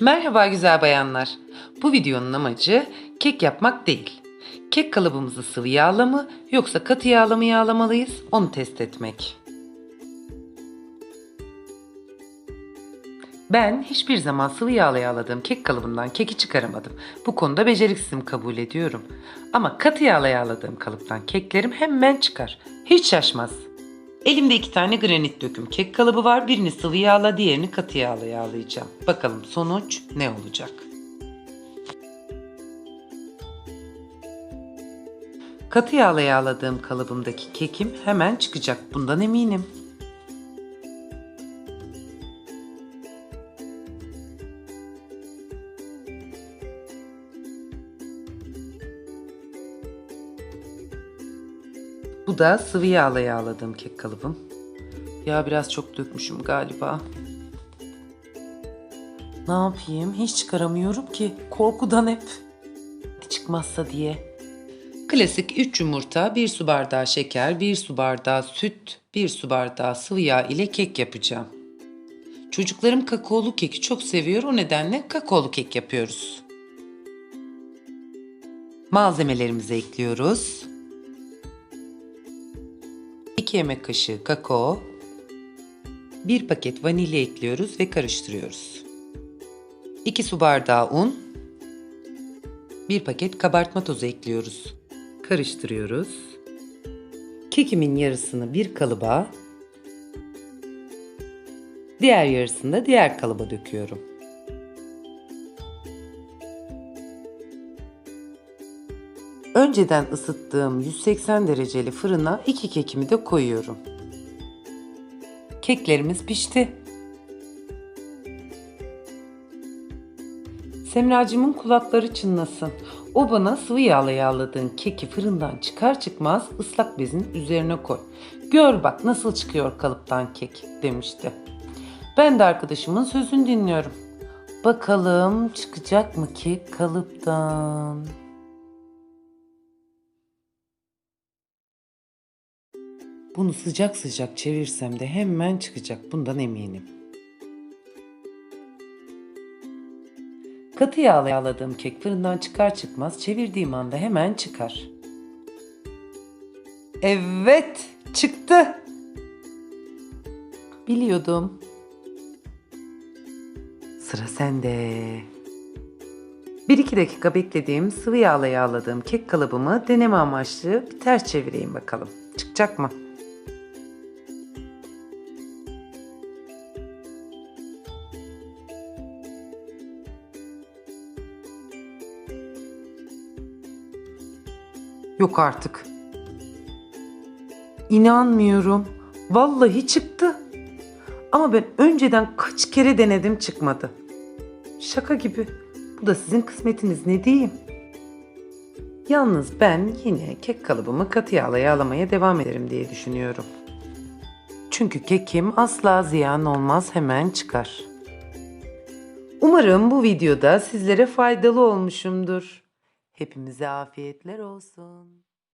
Merhaba güzel bayanlar. Bu videonun amacı kek yapmak değil. Kek kalıbımızı sıvı yağla mı yoksa katı yağla mı yağlamalıyız onu test etmek. Ben hiçbir zaman sıvı yağla yağladığım kek kalıbından keki çıkaramadım. Bu konuda beceriksizim kabul ediyorum. Ama katı yağla yağladığım kalıptan keklerim hemen çıkar. Hiç şaşmaz. Elimde iki tane granit döküm kek kalıbı var. Birini sıvı yağla, diğerini katı yağla yağlayacağım. Bakalım sonuç ne olacak? Katı yağla yağladığım kalıbımdaki kekim hemen çıkacak. Bundan eminim. Bu da sıvı yağla yağladığım kek kalıbım. Ya biraz çok dökmüşüm galiba. Ne yapayım? Hiç çıkaramıyorum ki. Korkudan hep. Çıkmazsa diye. Klasik 3 yumurta, 1 su bardağı şeker, 1 su bardağı süt, 1 su bardağı sıvı yağ ile kek yapacağım. Çocuklarım kakaolu keki çok seviyor. O nedenle kakaolu kek yapıyoruz. Malzemelerimizi ekliyoruz. 2 yemek kaşığı kakao, 1 paket vanilya ekliyoruz ve karıştırıyoruz. 2 su bardağı un, 1 paket kabartma tozu ekliyoruz. Karıştırıyoruz. Kekimin yarısını bir kalıba, diğer yarısını da diğer kalıba döküyorum. Önceden ısıttığım 180 dereceli fırına iki kekimi de koyuyorum. Keklerimiz pişti. Semracımın kulakları çınlasın. O bana sıvı yağla yağladığın keki fırından çıkar çıkmaz ıslak bezin üzerine koy. Gör bak nasıl çıkıyor kalıptan kek demişti. Ben de arkadaşımın sözünü dinliyorum. Bakalım çıkacak mı kek kalıptan? Bunu sıcak sıcak çevirsem de hemen çıkacak. Bundan eminim. Katı yağla yağladığım kek fırından çıkar çıkmaz çevirdiğim anda hemen çıkar. Evet, çıktı. Biliyordum. Sıra sende. 1-2 dakika beklediğim sıvı yağla yağladığım kek kalıbımı deneme amaçlı bir ters çevireyim bakalım. Çıkacak mı? Yok artık. İnanmıyorum. Vallahi çıktı. Ama ben önceden kaç kere denedim çıkmadı. Şaka gibi. Bu da sizin kısmetiniz ne diyeyim. Yalnız ben yine kek kalıbımı katı yağla yağlamaya devam ederim diye düşünüyorum. Çünkü kekim asla ziyan olmaz hemen çıkar. Umarım bu videoda sizlere faydalı olmuşumdur. Hepimize afiyetler olsun.